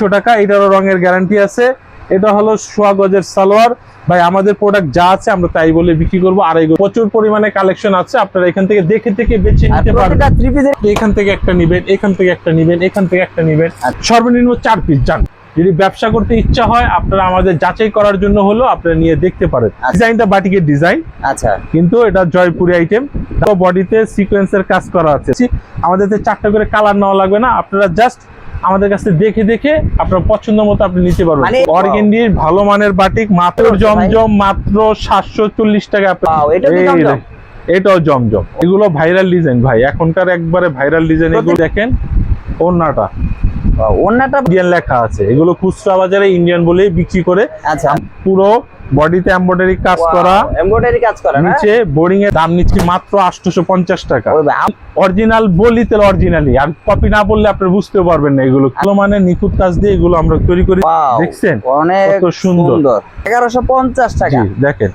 দুইশো টাকা এটারও রঙের গ্যারান্টি আছে। এটা হলো সোয়া গজের সালোয়ার। ভাই আমাদের প্রোডাক্ট যা আছে আমরা তাই বলে বিক্রি করব। আড়াই গজ প্রচুর পরিমাণে কালেকশন আছে। আপনারা এখান থেকে দেখে দেখে বেছে নিতে পারবেন। এখান থেকে একটা নিবেন এখান থেকে একটা নিবেন এখান থেকে একটা নিবেন। সর্বনিম্ন চার পিস যান যদি ব্যবসা করতে ইচ্ছা হয় আপনারা আমাদের যাচাই করার জন্য হলো আপনারা নিয়ে দেখতে পারেন। আচ্ছা। ডিজাইনটা বাটিকের ডিজাইন। আচ্ছা। কিন্তু এটা জয়পুরি আইটেম বডিতে সিকোয়েন্সের কাজ করা আছে। আমাদের চারটা করে কালার নেওয়া লাগবে না। আপনারা জাস্ট আমাদের কাছে দেখে দেখে আপনার পছন্দ মতো আপনি নিতে পারবেন। মানে- অর্গেন্ডির ভালো মানের বাটিক মাত্র জমজম মাত্র সাতশো চল্লিশ টাকা এটাও জমজম? এগুলো ভাইরাল ডিজাইন ভাই এখনকার একবারে ভাইরাল ডিজাইন এগুলো দেখেন অন্যটা ইন্ডিয়ান লেখা আছে এগুলো খুচরা বাজারে ইন্ডিয়ান বলেই বিক্রি করে। আচ্ছা। পুরো বডিতে এমব্রয়ডারি কাজ করা। এমব্রয়ডারি কাজ করা নিচে বোরিং এর দাম নিচ্ছে মাত্র আটশোশো পঞ্চাশ টাকা অরিজিনাল বলি তাহলে অরিজিনালি আর কপি না বললে আপনি বুঝতে পারবেন না এগুলো। ভালো মানে নিখুঁত কাজ দিয়ে এগুলো আমরা তৈরি করি। দেখছেন? অনেক সুন্দর। সুন্দর। এগারোশো পঞ্চাশ টাকা দেখেন।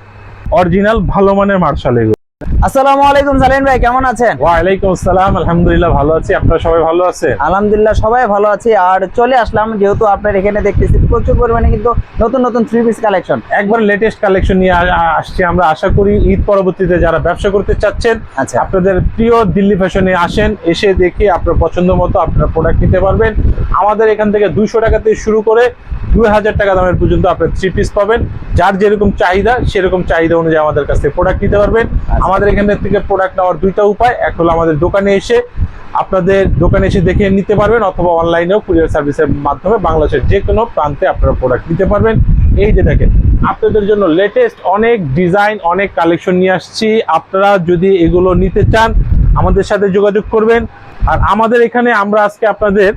অরিজিনাল ভালো মানের মার্শাল এগুলো। আসসালামু আলাইকুম ভাই কেমন আছেন? ওয়ালাইকুম আসসালাম আলহামদুলিল্লাহ ভালো আছি। আপনারা সবাই ভালো আলহামদুলিল্লাহ সবাই ভালো আছি। আর চলে আসলাম যেহেতু আপনার এখানে দেখতেছি প্রচুর পরিমাণে কিন্তু নতুন নতুন থ্রি পিস কালেকশন একবার লেটেস্ট কালেকশন নিয়ে আসছি আমরা। আশা করি ঈদ পরবর্তীতে যারা ব্যবসা করতে চাচ্ছেন আচ্ছা। আপনাদের প্রিয় দিল্লি ফ্যাশনে আসেন এসে দেখে আপনার পছন্দ মতো আপনার প্রোডাক্ট নিতে পারবেন। আমাদের এখান থেকে দুইশো টাকা থেকে শুরু করে দুই হাজার টাকা দামের পর্যন্ত আপনার থ্রি পিস পাবেন। যার যেরকম চাহিদা সেরকম চাহিদা অনুযায়ী আমাদের কাছ থেকে প্রোডাক্ট নিতে পারবেন। আমাদের এখান থেকে প্রোডাক্ট নেওয়ার দুইটা উপায় এক হলো আমাদের দোকানে এসে আপনাদের দোকানে এসে দেখে নিতে পারবেন অথবা অনলাইনেও কুরিয়ার সার্ভিসের মাধ্যমে বাংলাদেশের যে কোনো প্রান্তে আপনারা প্রোডাক্ট নিতে পারবেন। এই যে দেখেন আপনাদের জন্য লেটেস্ট অনেক ডিজাইন অনেক কালেকশন নিয়ে আসছি। আপনারা যদি এগুলো নিতে চান আমাদের সাথে যোগাযোগ করবেন। আর আমাদের এখানে আমরা আজকে আপনাদের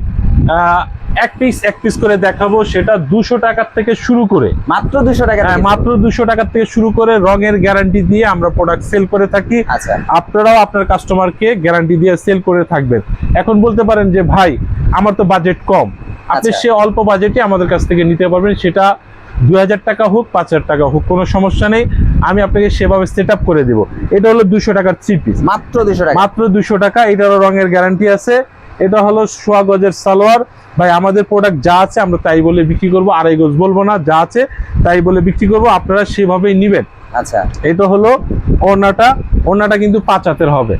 এক পিস এক পিস করে দেখাবো। সেটা দুশো টাকার থেকে শুরু করে। মাত্র দুশো টাকা হ্যাঁ, মাত্র দুশো টাকার থেকে শুরু করে রঙের গ্যারান্টি দিয়ে আমরা প্রোডাক্ট সেল করে থাকি। আচ্ছা। আপনারাও আপনার কাস্টমারকে গ্যারান্টি দিয়ে সেল করে থাকবেন। এখন বলতে পারেন যে ভাই আমার তো বাজেট কম। আপনি আচ্ছা। সে অল্প বাজেটে আমাদের কাছ থেকে নিতে পারবেন। সেটা দুই হাজার টাকা হোক পাঁচ হাজার টাকা হোক কোনো সমস্যা নেই। আমি আপনাকে সেভাবে সেট আপ করে দিব। এটা হলো দুশো টাকার থ্রি পিস মাত্র দুশো টাকা। মাত্র দুশো টাকা এটারও রঙের গ্যারান্টি আছে। এটা হলো সোয়া গজের সালোয়ার। ভাই আমাদের প্রোডাক্ট যা আছে আমরা তাই বলে বিক্রি করব। আড়াই গজ বলব না যা আছে তাই বলে বিক্রি করব। আপনারা সেভাবেই নিবেন। আচ্ছা। এটা হলো ওড়নাটা। ওড়নাটা কিন্তু পাঁচ হাতের হবে।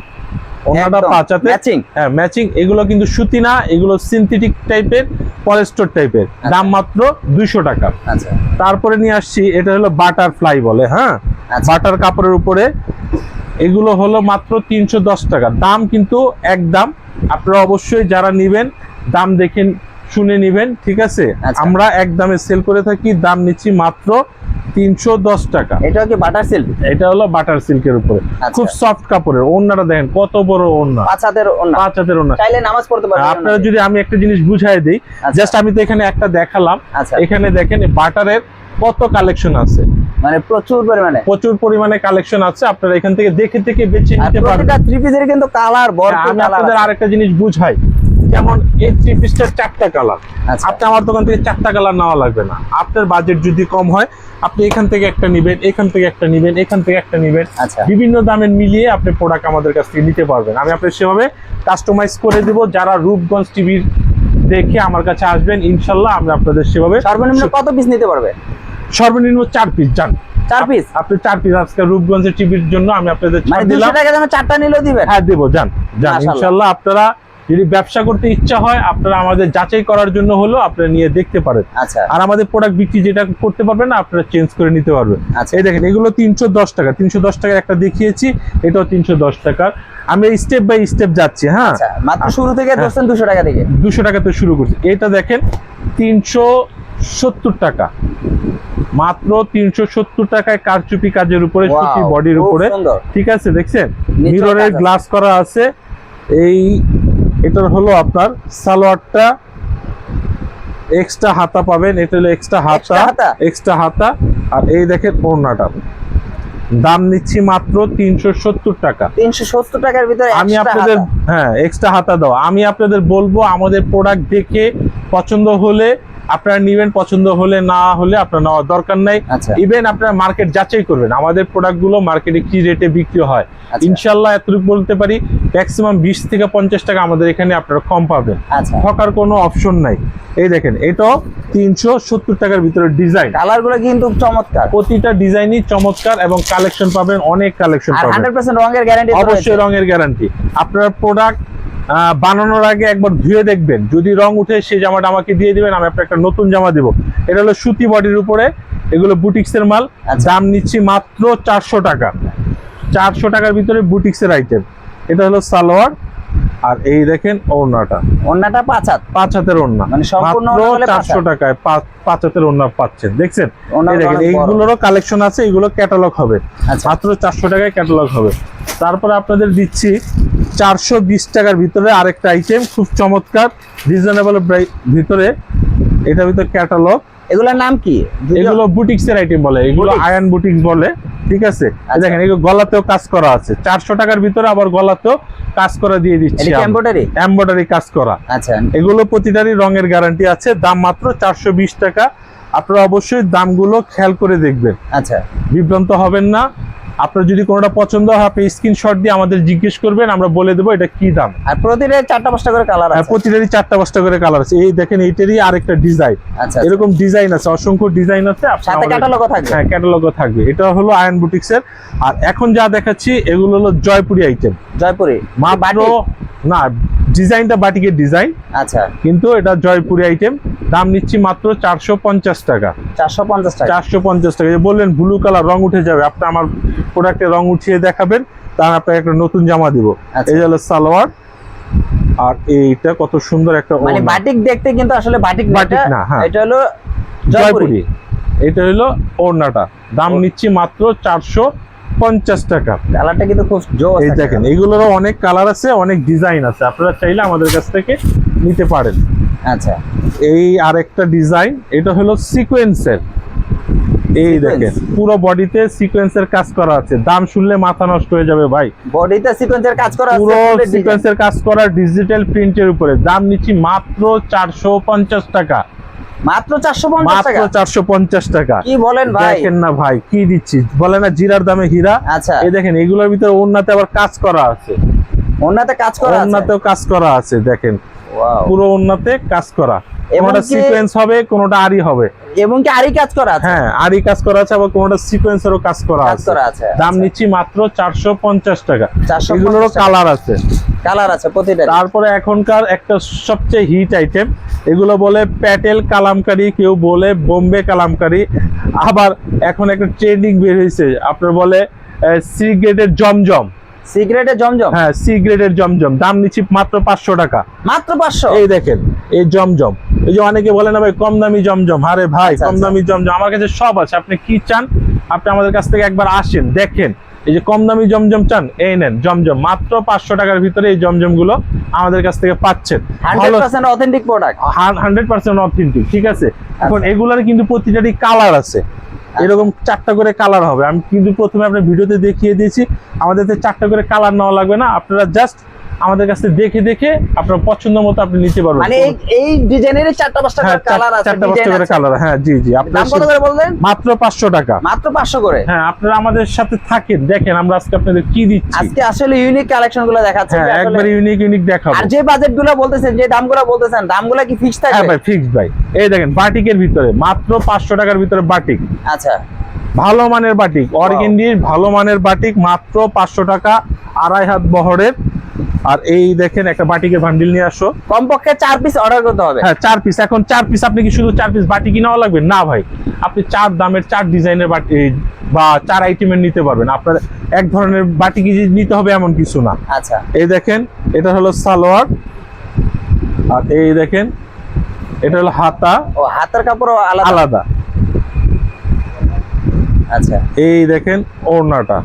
পাঁচ ম্যাচিং হ্যাঁ ম্যাচিং এগুলো কিন্তু সুতি না এগুলো সিনথেটিক টাইপের পলেস্টর টাইপের দাম মাত্র দুইশো টাকা। আচ্ছা। তারপরে নিয়ে আসছি এটা হলো বাটারফ্লাই বলে হ্যাঁ? আচ্ছা। বাটার কাপড়ের উপরে। এগুলো হলো মাত্র তিনশো দশ টাকা। দাম কিন্তু এক দাম আপনারা অবশ্যই যারা নিবেন দাম দেখেন শুনে নিবেন ঠিক আছে? আচ্ছা। আমরা এক দামে সেল করে থাকি দাম নিচ্ছি মাত্র তিনশো দশ টাকা। এটা কি বাটার সিল্ক এটা হলো বাটার সিল্কের উপরে। আচ্ছা। খুব সফট কাপড়ের ওড়নাটা দেখেন কত বড় ওড়না। পাঁচ হাতের ওড়না। পাঁচ হাতের ওড়না। চাইলে নামাজ পড়তে পারবেন আপনারা যদি আমি একটা জিনিস বুঝাই দিই আচ্ছা। জাস্ট আমি তো এখানে একটা দেখালাম। আচ্ছা। এখানে দেখেন বাটারের কত কালেকশন আছে? মানে প্রচুর পরিমাণে। প্রচুর পরিমাণে কালেকশন আছে আপনারা এখান থেকে দেখে দেখে বেছে নিতে পারবেন। প্রতিটা থ্রি পিসের কিন্তু কালার হ্যাঁ, ভরপুর আমি আপনাদের আরেকটা জিনিস বুঝাই। যেমন এই থ্রি পিসটার চারটা কালার আচ্ছা। আপনি আমার দোকান থেকে চারটা কালার নেওয়া লাগবে না। আপনার বাজেট যদি কম হয় আপনি এখান থেকে একটা নিবেন এখান থেকে একটা নিবেন এখান থেকে একটা নিবেন। আচ্ছা। বিভিন্ন দামের মিলিয়ে আপনি প্রোডাক্ট আমাদের কাছ থেকে নিতে পারবেন। আমি আপনার সেভাবে কাস্টমাইজ করে দিব। যারা রূপগঞ্জ টিভির দেখে আমার কাছে আসবেন ইনশাল্লাহ আমরা আপনাদের সেভাবে সর্বনিম্ন কত পিস নিতে পারবে? সর্বনিম্ন চার পিস যান চার পিস আপনি চার পিস আজকে রূপগঞ্জের টিভির জন্য আমি আপনাদের মানে ছাড় দিলাম। টাকা দামে চারটা নিলেও দিবেন? হ্যাঁ দেবো যান যান। ইনশাল্লাহ আপনারা যদি ব্যবসা করতে ইচ্ছা হয় আপনারা আমাদের যাচাই করার জন্য হলো আপনারা নিয়ে দেখতে পারেন। আচ্ছা। আর আমাদের প্রোডাক্ট বিক্রি যেটা করতে পারবেন না আপনারা চেঞ্জ করে নিতে পারবেন। আচ্ছা। এই দেখেন এগুলো তিনশো দশ টাকা তিনশো দশ টাকার একটা দেখিয়েছি এটাও তিনশো দশ টাকার। আমি স্টেপ বাই স্টেপ যাচ্ছি হ্যাঁ? আচ্ছা মাত্র শুরু থেকে হ্যাঁ। ধরছেন দুশো টাকা থেকে? দুশো টাকাতে শুরু করছি। এটা দেখেন তিনশো সত্তর টাকা। মাত্র তিনশো সত্তর টাকায় কারচুপি কাজের উপরে সুতি বডির উপরে। ঠিক আছে দেখছেন? মিররের গ্লাস করা আছে। এই এটার হলো আপনার সালোয়ারটা। এক্সট্রা হাতা পাবেন এটা হলো এক্সট্রা হাতা। এক্সট্রা হাতা? আর এই দেখেন ওড়নাটা। দাম নিচ্ছি মাত্র তিনশো সত্তর টাকা। তিনশো সত্তর টাকার ভিতরে আমি আপনাদের হ্যাঁ এক্সট্রা হাতা দাও। আমি আপনাদের বলব আমাদের প্রোডাক্ট দেখে পছন্দ হলে আপনারা নিবেন পছন্দ হলে না হলে আপনার নেওয়ার দরকার নাই। আচ্ছা। ইভেন আপনারা মার্কেট যাচাই করবেন। আমাদের প্রোডাক্টগুলো মার্কেটে কি রেটে বিক্রি হয়। আচ্ছা। ইনশাল্লাহ এতটুকু বলতে পারি ম্যাক্সিমাম বিশ থেকে পঞ্চাশ টাকা আমাদের এখানে আপনারা কম পাবেন। আচ্ছা। ঠকার কোনো অপশন নাই। এই দেখেন এটাও তিনশো সত্তর টাকার ভিতরে ডিজাইন কালারগুলো কিন্তু চমৎকার। প্রতিটা ডিজাইনই চমৎকার এবং কালেকশন পাবেন অনেক কালেকশন পাবেন। হান্ড্রেড পার্সেন্ট রঙের গ্যারান্টি অবশ্যই রঙের গ্যারান্টি আপনার প্রোডাক্ট বানানোর আগে একবার ধুয়ে দেখবেন। যদি রং উঠে সেই জামাটা আমাকে দিয়ে দিবেন আমি আপনার একটা নতুন জামা দেবো। এটা হলো সুতি বডির উপরে এগুলো বুটিক্সের মাল। আচ্ছা। দাম নিচ্ছি মাত্র চারশো টাকা। চারশো টাকার ভিতরে বুটিক্সের আইটেম এটা হলো সালোয়ার। আর এই দেখেন ওড়নাটা। অন্যটা পাঁচ হাত। পাঁচ হাতের ওড়না। মানে সম্পূর্ণ চারশো টাকায় পাঁচ হাতের ওড়না পাচ্ছেন। দেখছেন? দেখেন এইগুলোরও কালেকশন আছে এগুলো ক্যাটালগ হবে। আচ্ছা। মাত্র চারশো টাকায় ক্যাটালগ হবে। তারপরে আপনাদের দিচ্ছি চারশো বিশ টাকার ভিতরে আরেকটা আইটেম খুব চমৎকার রিজনেবল ভিতরে। এটা ভিতরে ক্যাটালগ এগুলোর নাম কি? এগুলো বুটিক্স এর আইটেম বলে এগুলো? আয়ন বুটিক্স বলে ঠিক আছে? আচ্ছা। দেখেন এগুলো গলাতেও কাজ করা আছে। চারশো টাকার ভিতরে আবার গলাতেও কাজ করা দিয়ে দিচ্ছি এটা এমব্রয়ডারি কাজ করা। আচ্ছা। এগুলো প্রতিটারই রঙের গ্যারান্টি আছে দাম মাত্র চারশো বিশ টাকা। আপনারা অবশ্যই দামগুলো খেয়াল করে দেখবেন। আচ্ছা। বিভ্রান্ত হবেন না। আপনার যদি কোনোটা পছন্দ হয় আপনি স্ক্রিনশট দিয়ে আমাদের জিজ্ঞেস করবেন আমরা বলে দেবো এটা কি দাম। আর প্রতিটা চারটা পাঁচটা করে কালার আছে। প্রতিটারই চারটা পাঁচটা করে কালার আছে। এই দেখেন এইটারই আরেকটা ডিজাইন আচ্ছা এরকম ডিজাইন আছে অসংখ্য ডিজাইন আছে সাথে ক্যাটালগও থাকবে। হ্যাঁ ক্যাটালগও থাকবে। এটা হলো আয়ন বুটিক্স এর। আর এখন যা দেখাচ্ছি এগুলো হলো জয়পুরি আইটেম জয়পুরি? মাত্র? না ডিজাইনটা বাটিকের ডিজাইন। আচ্ছা। কিন্তু এটা জয়পুরি আইটেম দাম নিচ্ছি মাত্র চারশো পঞ্চাশ টাকা। চারশো পঞ্চাশ টাকা। চারশো পঞ্চাশ টাকা। যে বললেন ব্লু কালার রং উঠে যাবে। আপনি আমার প্রোডাক্টে রং উঠিয়ে দেখাবেন তার আপনাকে একটা নতুন জামা দিব। আচ্ছা। এই হলো সালোয়ার। আর এইটা কত সুন্দর একটা মানে বাটিক দেখতে কিন্তু আসলে বাটিক বাটিক। না, হ্যাঁ। এটা হলো জয়পুরি। জয়পুরি। এটা হলো ওড়নাটা। দাম নিচ্ছি মাত্র চারশো পঞ্চাশ টাকা। কালারটা কিন্তু খুব জোস এই দেখেন। এইগুলোরও অনেক কালার আছে অনেক ডিজাইন আছে। আপনারা চাইলে আমাদের কাছ থেকে নিতে পারেন। আচ্ছা। এই আরেকটা ডিজাইন এটা হলো সিকোয়েন্সের। এই দেখেন পুরো বডিতে সিকোয়েন্সের কাজ করা আছে। দাম শুনলে মাথা নষ্ট হয়ে যাবে ভাই। বডিতে সিকোয়েন্সের কাজ করা আছে পুরো সিকোয়েন্সের কাজ করা ডিজিটাল প্রিন্টের উপরে। দাম নিচ্ছি মাত্র চারশো পঞ্চাশ টাকা। মাত্র চারশো পঞ্চাশ মাত্র টাকা? চারশো পঞ্চাশ টাকা। কি বলেন ভাই? দেখেন না ভাই কি দিচ্ছি? বলে না জিরার দামে হীরা। আচ্ছা। এই দেখেন এগুলোর ভিতরে ওন্নাতে আবার কাজ করা আছে। ওনাতে কাজ করা আছে? ওন্নাতেও কাজ করা আছে দেখেন। পুরো ওন্নাতে কাজ করা। এবং সিকোয়েন্স হবে কোনোটা আরি হবে। এবং কি কাজ করা আছে? হ্যাঁ আরি কাজ করা আছে আবার কোনোটা সিকোয়েন্সেরও কাজ করা কাজ আছে। করা আছে দাম নিচ্ছি মাত্র চারশো পঞ্চাশ টাকা। 450 এগুলোরও টাকা। কালার আছে। কালার আছে প্রতিটা। তারপরে এখনকার একটা সবচেয়ে হিট আইটেম এগুলো বলে প্যাটেল কালামকারি কেউ বলে বোম্বে কালামকারি। আবার এখন একটা ট্রেন্ডিং বের হয়েছে আপনার বলে সি গ্রেডের জমজম। জমজম? হ্যাঁ জমজম। দাম নিচ্ছি মাত্র পাঁচশো টাকা। মাত্র পাঁচশো? এই দেখেন এই জমজম। এই যে অনেকে বলে না ভাই কম দামি জমজম। আরে ভাই আচ্ছা, কম আচ্ছা। দামি জমজম। আমার কাছে সব আছে। আপনি কি চান? আপনি আমাদের কাছ থেকে একবার আসেন দেখেন। এই যে কম দামি জমজম চান এই নেন জমজম। মাত্র পাঁচশো টাকার ভিতরে এই জমজমগুলো আমাদের কাছ থেকে পাচ্ছেন। Hundred percent authentic product hundred percent authentic ঠিক আছে। এখন এগুলার কিন্তু প্রতিটারই কালার আছে। এরকম চারটা করে কালার হবে। আমি কিন্তু প্রথমে আপনার ভিডিওতে দেখিয়ে দিয়েছি। আমাদের চারটা করে কালার নেওয়া লাগবে না। আপনারা জাস্ট আমাদের কাছে দেখে দেখে আপনার পছন্দ মতো আপনি নিতে পারবেন। মানে এই ডিজাইনের চারটা পাঁচটা হ্যাঁ কালার আছে চারটা পাঁচটা করে কালার হ্যাঁ জি জি। আপনার দাম কত করে বললেন? মাত্র পাঁচশো টাকা। মাত্র পাঁচশো করে? হ্যাঁ আপনারা আমাদের সাথে থাকেন দেখেন আমরা আজকে আপনাদের কি দিচ্ছি। আজকে আসলে ইউনিক কালেকশনগুলো দেখাচ্ছে। হ্যাঁ একবার ইউনিক ইউনিক দেখাবো। আর যে বাজেটগুলো বলতেছেন যে দামগুলো বলতেছেন দামগুলো কি ফিক্স হ্যাঁ থাকবে ভাই ফিক্সড ভাই। এই দেখেন বাটিকের ভিতরে মাত্র পাঁচশো টাকার ভিতরে বাটিক আচ্ছা। ভালো মানের বাটিক অর্গেন্ডির ভালো মানের বাটিক মাত্র পাঁচশো টাকা আড়াই হাত বহরের। আর এই দেখেন একটা বাটিকের বান্ডিল নিয়ে আসো। কমপক্ষে চার পিস অর্ডার করতে হবে। হ্যাঁ চার পিস এখন চার পিস আপনি কি শুধু চার পিস বাটি কিনাও লাগবে? না ভাই। আপনি চার দামের চার ডিজাইনের বাটি বা চার আইটেমের নিতে পারবেন। আপনার এক ধরনের বাটি কি নিতে হবে এমন কিছু না। আচ্ছা। এই দেখেন এটা হলো সালোয়ার। আর এই দেখেন এটা হলো হাতা। ও হাতার কাপড় আলাদা? আলাদা। আচ্ছা। এই দেখেন ওড়নাটা।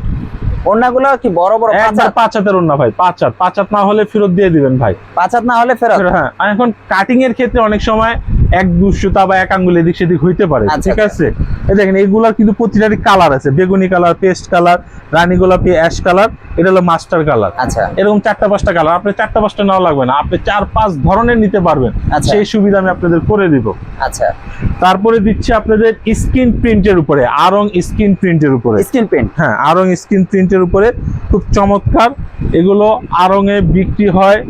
ওড়নাগুলো কি বড় বড় একবার? পাঁচ হাতের ওড়না ভাই পাঁচ হাত পাঁচ হাত না হলে ফেরত দিয়ে দিবেন ভাই। পাঁচ হাত না হলে ফেরত? হ্যাঁ। এখন কাটিং এর ক্ষেত্রে অনেক সময় এক দুশোতা বা এক আঙ্গুল এদিক সেদিক হইতে পারে আচ্ছা, ঠিক আচ্ছা। আছে? এই দেখেন এইগুলার কিন্তু প্রতিটারই কালার আছে। বেগুনি কালার পেস্ট কালার রানী গোলাপি অ্যাশ কালার এটা হলো মাস্টার কালার। আচ্ছা। এরকম চারটা পাঁচটা কালার। আপনি চারটা পাঁচটা নেওয়া লাগবে না। আপনি চার পাঁচ ধরনের নিতে পারবেন। আচ্ছা। সেই সুবিধা আমি আপনাদের করে দিব। আচ্ছা। তারপরে দিচ্ছি আপনাদের স্ক্রিন প্রিন্টের উপরে আরং স্ক্রিন প্রিন্টের উপরে। Screen print. হ্যাঁ আরং স্ক্রিন প্রিন্টের উপরে। খুব চমৎকার। এগুলো আরঙে বিক্রি হয়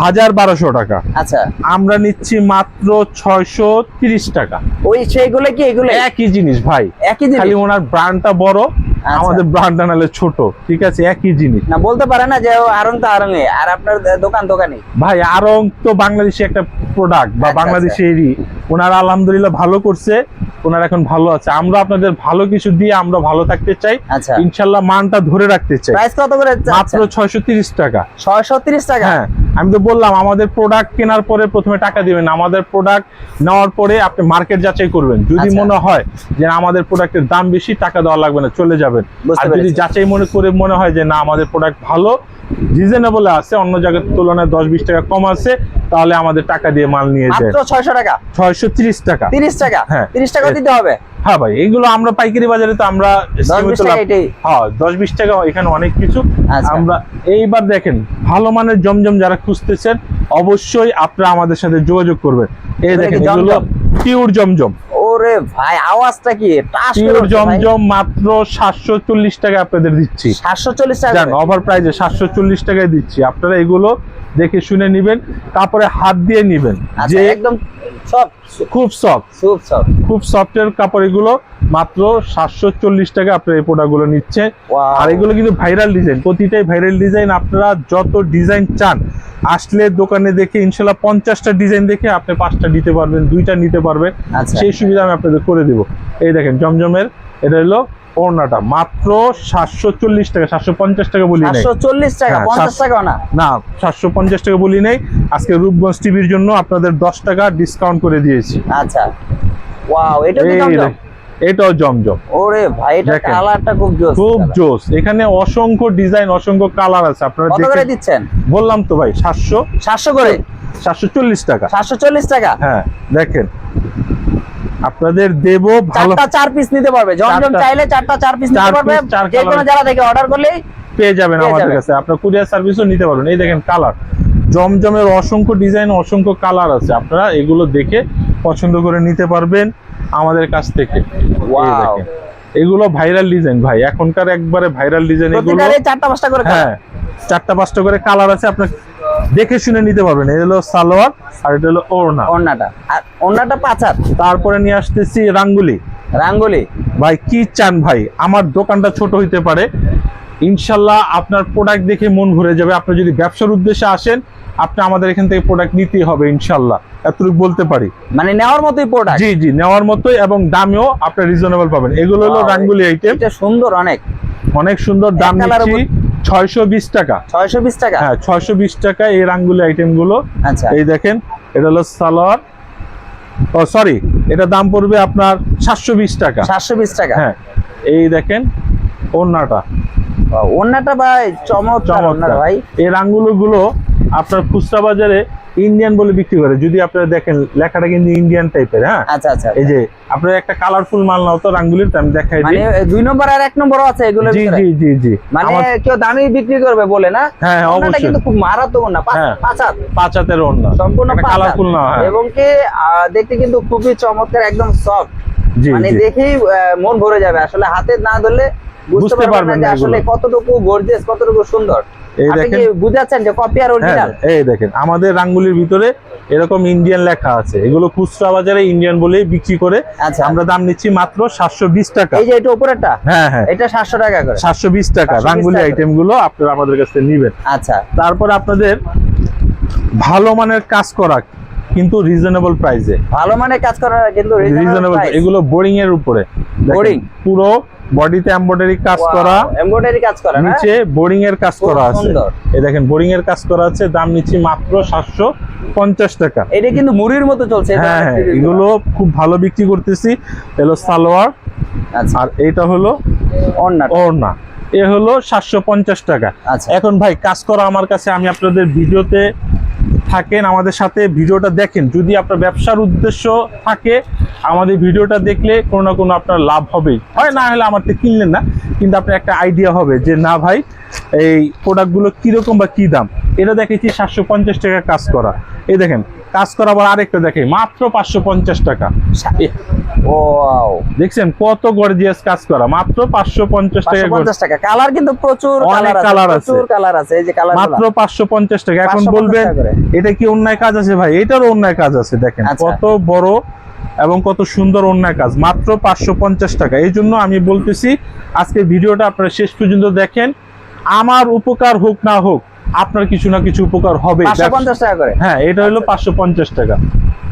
হাজার বারোশো টাকা। আচ্ছা। আমরা নিচ্ছি মাত্র ছয়শো তিরিশ টাকা। ওই সেইগুলো কি এগুলো একই জিনিস ভাই। একই জিনিস? খালি ওনার ব্র্যান্ডটা বড়। আমাদের ব্রান্ড আনালে ছোট ঠিক আছে? একই জিনিস। না বলতে পারে না যে আরং তো আরং আর আপনার দোকান দোকানে। ভাই আরং তো বাংলাদেশে একটা প্রোডাক্ট বা আচ্ছা, বাংলাদেশেরই ওনারা আলহামদুলিল্লাহ ভালো করছে ওনারা এখন ভালো আছে। আমরা আপনাদের ভালো কিছু দিয়ে আমরা ভালো থাকতে চাই আচ্ছা। ইনশাল্লাহ মানটা ধরে রাখতে চাই। প্রাইস কত করে মাত্র ছয়শো তিরিশ টাকা। ছয়শো তিরিশ টাকা? হ্যাঁ আমি তো বললাম আমাদের প্রোডাক্ট কেনার পরে প্রথমে টাকা দিবেন। আমাদের প্রোডাক্ট নেওয়ার পরে আপনি মার্কেট যাচাই করবেন। যদি আচ্ছা। মনে হয় যে আমাদের প্রোডাক্টের দাম বেশি টাকা দেওয়া লাগবে না চলে যাবেন। আর যদি যাচাই মনে করে মনে হয় যে না আমাদের প্রোডাক্ট ভালো রিজনেবল আছে অন্য জায়গার তুলনায় দশ বিশ টাকা কম আছে তাহলে আমাদের টাকা দিয়ে মাল নিয়ে যায়। মাত্র ছয়শো টাকা। ছয়শো তিরিশ টাকা। তিরিশ টাকা? হ্যাঁ। তিরিশ টাকা দিতে হবে? হ্যাঁ ভাই এগুলো আমরা পাইকারি বাজারে তো আমরা দশ বিশ টাকা হ্যাঁ টাকা এখানে অনেক কিছু। আচ্ছা। আমরা এইবার দেখেন ভালো মানের জমজম যারা খুঁজতেছেন অবশ্যই আপনারা আমাদের সাথে যোগাযোগ করবেন। এই দেখেন এগুলো? পিওর জমজম। ওরে ভাই আওয়াজটা কি? পিওর জমজম মাত্র সাতশো চল্লিশ টাকা আপনাদের দিচ্ছি। সাতশো চল্লিশ টাকা জান প্রাইজে সাতশো চল্লিশ টাকায় দিচ্ছি। আপনারা এগুলো দেখে শুনে নিবেন তারপরে হাত দিয়ে নিবেন। আচ্ছা যে একদম সব খুব সফট সুপ সব খুব সফটের কাপড় এগুলো মাত্র সাতশো চল্লিশ টাকা আপনার এই প্রোডাক্টগুলো নিচ্ছে। আর এগুলো কিন্তু ভাইরাল ডিজাইন প্রতিটাই ভাইরাল ডিজাইন আপনারা যত ডিজাইন চান আসলে দোকানে দেখে ইনশাল্লাহ পঞ্চাশটা ডিজাইন দেখে আপনি পাঁচটা নিতে পারবেন দুইটা নিতে পারবেন। আচ্ছা। সেই সুবিধা আমি আপনাদের করে দিব। এই দেখেন জমজমের এটা হলো ওড়নাটা। মাত্র সাতশো চল্লিশ টাকা সাতশো পঞ্চাশ টাকা বলি নাই। চল্লিশ টাকা হ্যাঁ, পঞ্চাশ টাকাও না। না সাতশো পঞ্চাশ টাকা বলি নাই। আজকে রূপগঞ্জ টিভির জন্য আপনাদের দশ টাকা ডিসকাউন্ট করে দিয়েছি। আচ্ছা। ওয়াও এটা এটাও জমজম। ওরে ভাই এটা কালারটা খুব জোস। খুব জোস। এখানে অসংখ্য ডিজাইন অসংখ্য কালার আছে। আপনারা কত করে দিচ্ছেন? বললাম তো ভাই সাতশো সাতশো করে? সাতশো চল্লিশ টাকা। সাতশো চল্লিশ টাকা? হ্যাঁ দেখেন। আপনাদের দেব ভালো চার পিস নিতে পারবে। জমজম চাইলে চারটা চার পিস নিতে পারবে। যে কোনো জায়গা থেকে অর্ডার করলেই পেয়ে যাবেন আমাদের কাছে। আপনার কুরিয়ার সার্ভিসও নিতে পারবেন। এই দেখেন কালার জমজমের অসংখ্য ডিজাইন অসংখ্য কালার আছে। আপনারা এগুলো দেখে পছন্দ করে নিতে পারবেন আমাদের কাছ থেকে। এগুলো ভাইরাল ডিজাইন ভাই। এখনকার একবারে ভাইরাল ডিজাইন এগুলো চারটা পাঁচটা করে হ্যাঁ। চারটা পাঁচটা করে কালার আছে। আপনি দেখে শুনে নিতে পারবেন। এই হলো সালোয়ার আর এটা হলো ওড়না। ওড়নাটা। আর ওন্নাটা পাঁচ তারপরে নিয়ে আসতেছি রাঙ্গুলি। রাঙ্গুলি। ভাই কি চান ভাই? আমার দোকানটা ছোট হইতে পারে। ইনশাল্লাহ আপনার প্রোডাক্ট দেখে মন ভরে যাবে। আপনি যদি ব্যবসার উদ্দেশ্যে আসেন আপনি আমাদের এখান থেকে প্রোডাক্ট নিতেই হবে ইনশাল্লাহ। এতটুকু বলতে পারি। মানে নেওয়ার মতোই প্রোডাক্ট জি জি নেওয়ার মতোই এবং দামেও আপনি রিজনেবল পাবেন। এগুলো হলো. রাঙ্গুলি আইটেম এটা সুন্দর অনেক। অনেক সুন্দর দাম নিচ্ছি। ছয়শো বিশ টাকা। ছয়শো বিশ টাকা? হ্যাঁ ছয়শো বিশ টাকা এই রাঙ্গুলি আইটেমগুলো আচ্ছা। এই দেখেন এটা হলো সালোয়ার। ও সরি এটা দাম পড়বে আপনার সাতশো বিশ টাকা। সাতশো বিশ টাকা। হ্যাঁ এই দেখেন ওড়নাটা। ওন্নাটা ভাই ওন্নাটা চমৎকার। ভাই। এই রাঙ্গুলো গুলো আপনার খুচরা বাজারে ইন্ডিয়ান বলে বিক্রি করে। যদি আপনারা দেখেন লেখাটা কিন্তু ইন্ডিয়ান টাইপের হ্যাঁ? আচ্ছা আচ্ছা এই যে আপনার একটা কালারফুল মাল নাও তো রাঙ্গুলির আমি দেখাই মানে দুই নম্বর আর এক নম্বর আছে এগুলোর জি জি জি জি। মানে কেউ দামি বিক্রি করবে বলে না? হ্যাঁ হ্যাঁ, অবশ্যই। কিন্তু খুব মারাত্মক না হ্যাঁ। পাঁচ হাত। পাঁচ হাতের ওড়না সম্পূর্ণ কালারফুল না হ্যাঁ। এবং কি দেখতে কিন্তু খুবই চমৎকার একদম সফট জি মানে দেখেই মন ভরে যাবে। আসলে হাতে না ধরলে বুঝতে পারবেন না আসলে কতটুকু গর্জিয়াস কতটুকু সুন্দর। এই দেখেন। বুঝাচ্ছেন যে কপি আর হ্যাঁ অরিজিনাল এই দেখেন আমাদের রাঙ্গুলির ভিতরে এরকম ইন্ডিয়ান লেখা আছে। এগুলো খুচরা বাজারে ইন্ডিয়ান বলেই বিক্রি করে। আচ্ছা। আমরা দাম নিচ্ছি মাত্র সাতশো বিশ টাকা। এই যে এটা উপরেরটা? হ্যাঁ হ্যাঁ। এটা সাতশো টাকা করে। সাতশো বিশ টাকা। 720 রাঙ্গুলি আইটেমগুলো আপনারা আমাদের কাছে নিবেন। আচ্ছা। তারপর আপনাদের ভালো মানের কাজ করা কিন্তু রিজনেবল প্রাইসে ভালো মানের কাজ করা কিন্তু রিজনেবল এগুলো বোরিং এর উপরে Boring? পুরো বডিতে এমব্রয়ডারি কাজ করা। এমব্রয়ডারি কাজ করা না? নিচে বোরিং এর কাজ করা আছে। এই দেখেন বোরিং এর কাজ করা আছে দাম নিচ্ছি মাত্র সাতশো পঞ্চাশ টাকা। এটা কিন্তু মুড়ির মতো চলছে হ্যাঁ হ্যাঁ এগুলো খুব ভালো বিক্রি করতেছি। এলো সালোয়ার আচ্ছা। আর এটা হলো ওন্নাটা ওড়না। এ হলো সাতশো পঞ্চাশ টাকা। আচ্ছা। এখন ভাই কাজ করা আমার কাছে আমি আপনাদের ভিডিওতে থাকেন, আমাদের সাথে ভিডিওটা দেখেন। যদি আপনার ব্যবসার উদ্দেশ্য থাকে, আমাদের ভিডিওটা দেখলে কোনো না কোনো আপনার লাভ হবেই হয় না হলে আমার তো কিনলেন না, কিন্তু আপনার একটা আইডিয়া হবে যে, না ভাই এই প্রোডাক্টগুলো কীরকম বা কি দাম? এটা দেখেছি সাতশো পঞ্চাশ টাকা কাজ করা। এই দেখেন কাজ করা আবার আরেকটা দেখে মাত্র পাঁচশো পঞ্চাশ টাকা। ওয়াও। দেখছেন কত গর্জিয়াস কাজ করা মাত্র পাঁচশো পঞ্চাশ টাকা পঞ্চাশ টাকা। কালার কিন্তু প্রচুর অনেক কালার আছে। কালার আছে। এই যে কালার মাত্র পাঁচশো পঞ্চাশ টাকা। এখন 550 বলবেন এটা কি অন্যায় কাজ আছে ভাই? এটারও অন্যায় কাজ আছে দেখেন। আচ্ছা। কত বড় এবং কত সুন্দর অন্যায় কাজ। মাত্র পাঁচশো পঞ্চাশ টাকা। এই জন্য আমি বলতেছি আজকে ভিডিওটা আপনারা শেষ পর্যন্ত দেখেন। আমার উপকার হোক না হোক আপনার কিছু না কিছু উপকার হবে। টাকা করে? হ্যাঁ এটা হলো পাঁচশো পঞ্চাশ টাকা।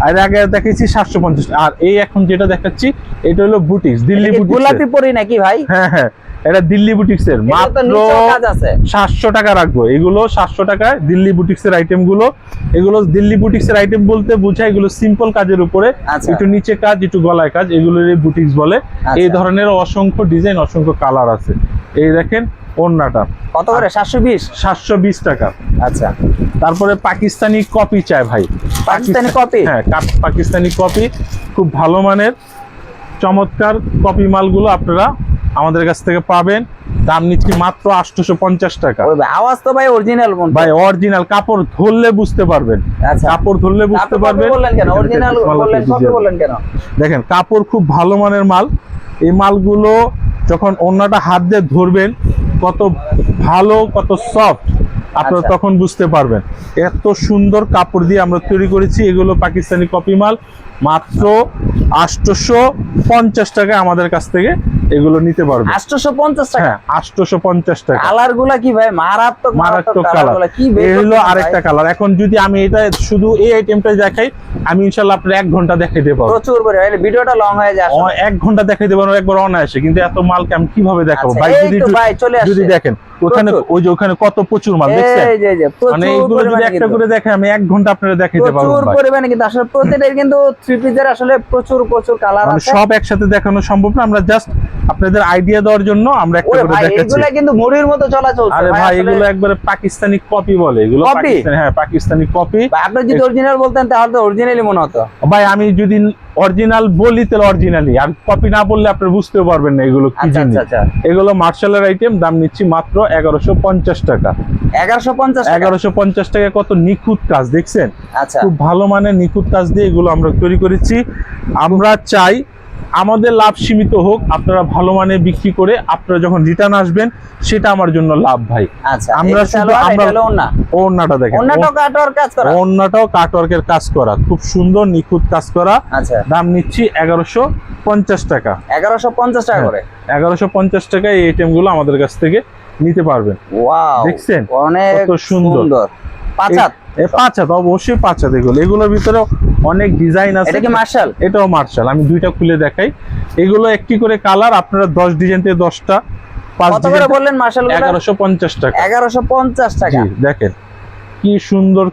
আর আগে দেখেছি সাতশো পঞ্চাশ আর এই এখন যেটা দেখাচ্ছি এটা হলো বুটিক্স দিল্লি গোলাপি পরি নাকি ভাই? হ্যাঁ হ্যাঁ এটা দিল্লি বুটিক্স এর মাত্র সাতশো টাকা রাখব। এগুলো সাতশো টাকায় দিল্লি বুটিক্স এর আইটেমগুলো এগুলো দিল্লি বুটিক্স এর আইটেম বলতে বোঝায় এগুলো সিম্পল কাজের উপরে। আচ্ছা। একটু নিচে কাজ একটু গলায় কাজ এগুলোর বুটিক্স বলে। এই আচ্ছা। ধরনের অসংখ্য ডিজাইন অসংখ্য কালার আছে। এই দেখেন ওন্নাটা কত করে? সাতশো বিশ? সাতশো বিশ টাকা। আচ্ছা। তারপরে পাকিস্তানি কপি চায় ভাই। পাকিস্তানি copy? হ্যাঁ পাকিস্তানি কপি। খুব ভালো মানের চমৎকার কপি মালগুলো আপনারা আমাদের কাছ থেকে পাবেন। দাম নিচ্ছি মাত্র আটশোশো পঞ্চাশ টাকা আওয়াজ তো ভাই অরিজিনাল ভাই অরিজিনাল কাপড় ধরলে বুঝতে পারবেন। আচ্ছা। কাপড় ধরলে বুঝতে পারবেন। বললেন কেন? অরিজিনাল text বললেন কপি বললেন কেন? দেখেন কাপড় খুব ভালো মানের মাল। এই মালগুলো যখন অন্যটা হাত দিয়ে ধরবেন কত ভালো কত সফট আপনারা আচ্ছা। তখন বুঝতে পারবেন। এত সুন্দর কাপড় দিয়ে আমরা তৈরি করেছি। এগুলো পাকিস্তানি কপি মাল। মাত্র আটশোশো পঞ্চাশ টাকা আমাদের কাছ থেকে এগুলো নিতে পারবে। আটশোশো পঞ্চাশ টাকা? হ্যাঁ আটশোশো পঞ্চাশ টাকা। কালারগুলা কি ভাই? মারাত্মক মারাত্মক কালার কি হলো আরেকটা কালার এখন যদি আমি এটা শুধু এই আইটেমটা দেখাই আমি ইনশাল্লাহ আপনার এক ঘণ্টা দেখাইতে পারব। প্রচুর করে ভিডিওটা লং হয়ে যায় এক ঘণ্টা দেখাইতে পারব একবার অনায়াসে। কিন্তু এত মালকে আমি কীভাবে দেখাবো? আচ্ছা, ভাই যদি। যদি দেখেন ওখানে ওই যে ওখানে কত প্রচুর মাল দেখছেন? মানে এইগুলো যদি একটা করে দেখে আমি এক ঘণ্টা আপনারা দেখাইতে পারব প্রচুর। পরিমাণে কিন্তু আসলে প্রত্যেকটাই কিন্তু থ্রি পিসের আসলে প্রচুর প্রচুর কালার মানে আছে। সব একসাথে দেখানো সম্ভব না আমরা জাস্ট আপনাদের আইডিয়া দেওয়ার জন্য আমরা একটা করে দেখাচ্ছি। এগুলো কিন্তু মুড়ির মতো চলা চলছে। আরে ভাই এগুলো একবারে পাকিস্তানি কপি বলে এগুলো পাকিস্তানি হ্যাঁ পাকিস্তানি কপি আপনি যদি অরিজিনাল বলতেন তাহলে তো অরিজিনালই মনে হতো। ভাই আমি যদি অরিজিনাল বলি তাহলে অরিজিনালি আর কপি না বললে আপনি বুঝতেও পারবেন না এগুলো কি আচ্ছা জিনিস। আচ্ছা আচ্ছা। এগুলো মার্শালের আইটেম দাম নিচ্ছি মাত্র এগারোশো পঞ্চাশ টাকা। এগারোশো পঞ্চাশ এগারোশো পঞ্চাশ টাকা কত নিখুঁত কাজ দেখছেন? আচ্ছা। খুব ভালো মানের নিখুঁত কাজ দিয়ে এগুলো আমরা তৈরি করেছি। আমরা চাই আমাদের লাভ সীমিত হোক আপনারা ভালো মানে বিক্রি করে আপনারা যখন রিটার্ন আসবেন সেটা আমার জন্য লাভ ভাই। আচ্ছা আমরা শুধু আমরা। ওড়নাটা দেখেন কাজ করা। ওড়নাটাও কাটওয়ার্কের কাজ করা খুব সুন্দর নিখুঁত কাজ করা। আচ্ছা। দাম নিচ্ছি এগারোশো পঞ্চাশ টাকা। এগারোশো পঞ্চাশ টাকা করে? এগারোশো পঞ্চাশ টাকায় এই আইটেমগুলো আমাদের কাছ থেকে নিতে পারবেন। ওয়াও দেখছেন? অনেক সুন্দর। পাঁচ হাত পাঁচ হাত অবশ্যই পাঁচ হাত এগুলো। এগুলোর ভিতরে অনেক ডিজাইন আছে। এটা কি মার্শাল এটাও মার্শাল আমি দুইটা খুলে দেখাই। এগুলো একটি করে কালার? আপনারা দশ ডিজাইন থেকে দশটা পাঁচ কত করে বললেন মার্শাল এগারোশো পঞ্চাশ টাকা। এগারোশো পঞ্চাশ টাকা। দেখেন। কি সুন্দর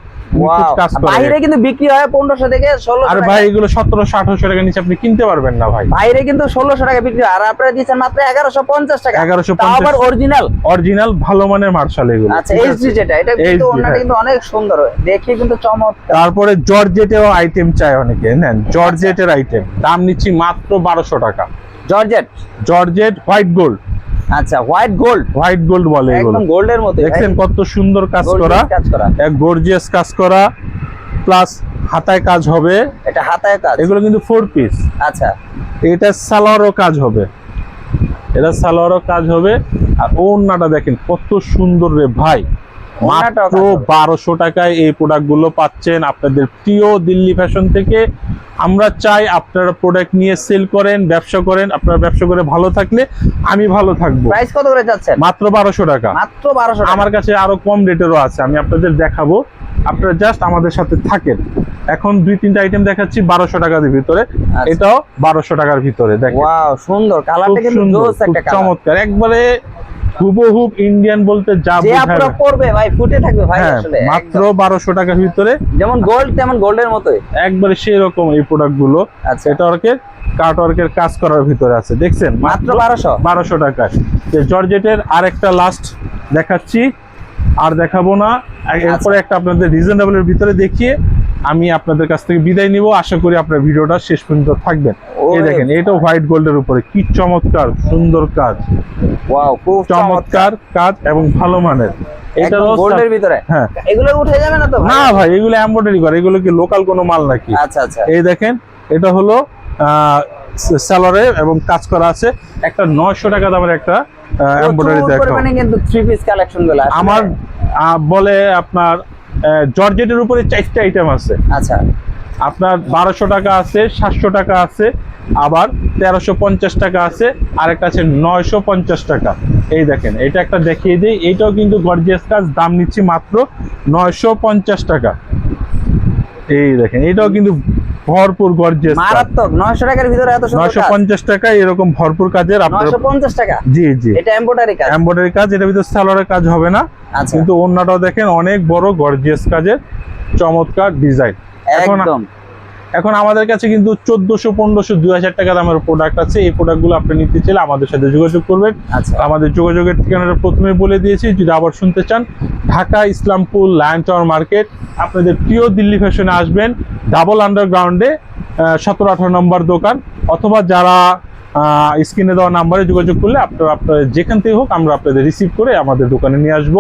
বাইরে কিন্তু বিক্রি হয় পনেরোশো থেকে ষোলোশো আরে ভাই এগুলো সতেরোশো আঠারোশো টাকা নিচে আপনি কিনতে পারবেন না ভাই। বাইরে কিন্তু ষোলোশো টাকা বিক্রি হয়। আর আপনারা দিচ্ছেন মাত্র এগারোশো পঞ্চাশ টাকা। 1150 তাও আবার অরিজিনাল অরিজিনাল ভালো মানের মার্শাল এগুলো। আচ্ছা এইচডি যেটা এটা কিন্তু ওনাটা হ্যাঁ। কিন্তু অনেক সুন্দর দেখে কিন্তু চমৎকার। তারপরে জর্জেটেও আইটেম চাই অনেকে নেন। জর্জেটের আইটেম দাম নিচ্ছি মাত্র বারোশো টাকা। জর্জেট জর্জেট হোয়াইট গোল্ড আচ্ছা হোয়াইট গোল্ড হোয়াইট গোল্ড বলে এগুলো। একদম গোল্ডের মতো। দেখছেন কত সুন্দর কাজ করা। এক গর্জিয়াস কাজ করা। প্লাস হাতায় কাজ হবে। এটা হাতায় কাজ। এগুলো কিন্তু ফোর পিস আচ্ছা। এটা সালোয়ারও কাজ হবে। এটা সালোয়ারও কাজ হবে। আর ওড়নাটা দেখেন কত সুন্দর রে ভাই। মাত্র বারোশো টাকায় এই প্রোডাক্টগুলো পাচ্ছেন আপনাদের প্রিয় দিল্লি ফ্যাশন থেকে। আমরা চাই আপনারা প্রোডাক্ট নিয়ে সেল করেন ব্যবসা করেন আপনারা ব্যবসা করে ভালো থাকলে আমি ভালো থাকব। প্রাইস কত করে যাচ্ছেন মাত্র বারোশো টাকা। মাত্র বারোশো আমার কাছে আরও কম রেটেরও আছে আমি আপনাদের দেখাবো। আপনারা জাস্ট আমাদের সাথে থাকেন। এখন দুই তিনটা আইটেম দেখাচ্ছি বারোশো টাকার ভিতরে। আচ্ছা। এটাও বারোশো টাকার ভিতরে দেখেন। সুন্দর। কালারটা কিন্তু চমৎকার। একবারে হুবহুব ইন্ডিয়ান বলতে যা বোঝায় আপনারা। পড়বে ভাই ফুটে থাকবে ভাই হ্যাঁ আসলে মাত্র একদম। বারোশো টাকার ভিতরে। যেমন গোল্ড তেমন গোল্ডের মতোই। একবারে সেই রকম এই প্রোডাক্টগুলো আচ্ছা। এটা ওকে কাট ওয়ার্কের কাজ করার ভিতরে আছে দেখছেন? মাত্র বারোশো? বারোশো টাকায়। যে জর্জেটের আরেকটা লাস্ট দেখাচ্ছি আর দেখাবো না। এরপরে একটা আপনাদের রিজনেবলের ভিতরে দেখিয়ে আমি আপনাদের কাছ থেকে বিদায় নিব। আশা করি আপনার ভিডিওটা শেষ পর্যন্ত থাকবেন। এই দেখেন এটাও হোয়াইট গোল্ডের উপরে। কি চমৎকার সুন্দর কাজ। ওয়াও খুব চমৎকার কাজ এবং ভালো মানের। এটারও গোল্ডের ভিতরে? হ্যাঁ। এগুলো উঠে যাবে না তো ভাই? না ভাই এগুলো এমব্রয়ডারি করে। এগুলো কি লোকাল কোনো মাল নাকি? আচ্ছা আচ্ছা। এই দেখেন এটা হলো স্যালোরে এবং কাজ করা আছে। একটা নয়শো টাকা দামের একটা এমব্রয়ডারি দেখো কিন্তু থ্রি পিস কালেকশনগুলো। আমার বলে আপনার জর্জেটের উপরে চারটা আইটেম আছে। আচ্ছা। আপনার বারোশো টাকা আছে সাতশো টাকা আছে আবার তেরোশো পঞ্চাশ টাকা আছে আর একটা আছে নয়শো পঞ্চাশ টাকা। এই দেখেন এটা একটা দেখিয়ে দিই এটাও কিন্তু গর্জিয়াস কাজ দাম নিচ্ছি মাত্র নয়শো পঞ্চাশ টাকা। এই দেখেন এটাও কিন্তু ভরপুর গর্জেস মারাত্মক নয়শো টাকার ভিতরে এত সুন্দর নয়শো কাজ পঞ্চাশ টাকা এরকম ভরপুর কাজের আপনার নয়শো পঞ্চাশ টাকা? জি জি। এটা এমব্রয়ডারি কাজ? এমব্রয়ডারি কাজ এটা ভিতরে সালোয়ারের কাজ হবে না। আচ্ছা। কিন্তু অন্যটাও দেখেন অনেক বড় গর্জিয়াস কাজের চমৎকার ডিজাইন একদম। এখন আমাদের কাছে কিন্তু চোদ্দশো পনেরোশো দুই হাজার টাকা দামের প্রোডাক্ট আছে। এই প্রোডাক্টগুলো আপনি নিতে চাইলে আমাদের সাথে যোগাযোগ করবেন। আচ্ছা। আমাদের যোগাযোগের ঠিকানাটা প্রথমে বলে দিয়েছি। যদি আবার শুনতে চান Dhaka Islampur lion tower market. আপনাদের প্রিয় দিল্লি ফ্যাশনে আসবেন। ডাবল আন্ডারগ্রাউন্ডে সতেরো আঠারো নম্বর দোকান। অথবা যারা স্ক্রিনে দেওয়া নাম্বারে যোগাযোগ করলে আপনারা আপনারা যেখান থেকে হোক আমরা আপনাদের রিসিভ করে আমাদের দোকানে নিয়ে আসব।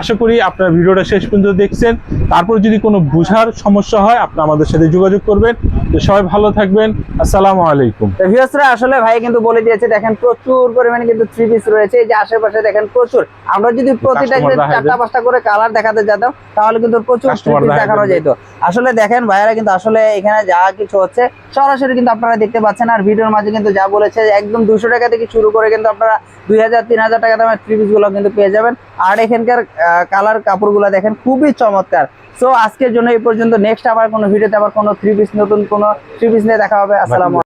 আশা করি আপনারা ভিডিওটা শেষ পর্যন্ত দেখছেন। তারপর যদি কোনো বুঝার সমস্যা হয় আপনি আমাদের সাথে যোগাযোগ করবেন। তো সবাই ভালো থাকবেন। আসসালামু আলাইকুম। তো আসলে ভাই কিন্তু বলে দিয়েছে দেখেন প্রচুর পরিমাণে কিন্তু থ্রি পিস রয়েছে। এই যে আশেপাশে দেখেন প্রচুর। আমরা যদি প্রতিটা চারটা পাঁচটা করে কালার দেখাতে যেতাম তাহলে কিন্তু প্রচুর থ্রি পিস দেখানো যেত। আসলে দেখেন ভাইয়ারা কিন্তু আসলে এখানে যা কিছু হচ্ছে সরাসরি কিন্তু আপনারা দেখতে পাচ্ছেন আর ভিডিওর মাঝে কিন্তু যা বলেছে একদম দুশো টাকা থেকে শুরু করে কিন্তু আপনারা দুই হাজার, তিন হাজার টাকা দামের থ্রি পিসগুলো কিন্তু পেয়ে যাবেন। আর এখানকার কালার কাপড়গুলো দেখেন, খুবই চমৎকার। সো আজকের জন্য এই পর্যন্ত। নেক্সট আবার কোনো ভিডিওতে আবার কোনো থ্রি পিস নতুন কোনো থ্রি পিস নিয়ে দেখা হবে। আসসালামু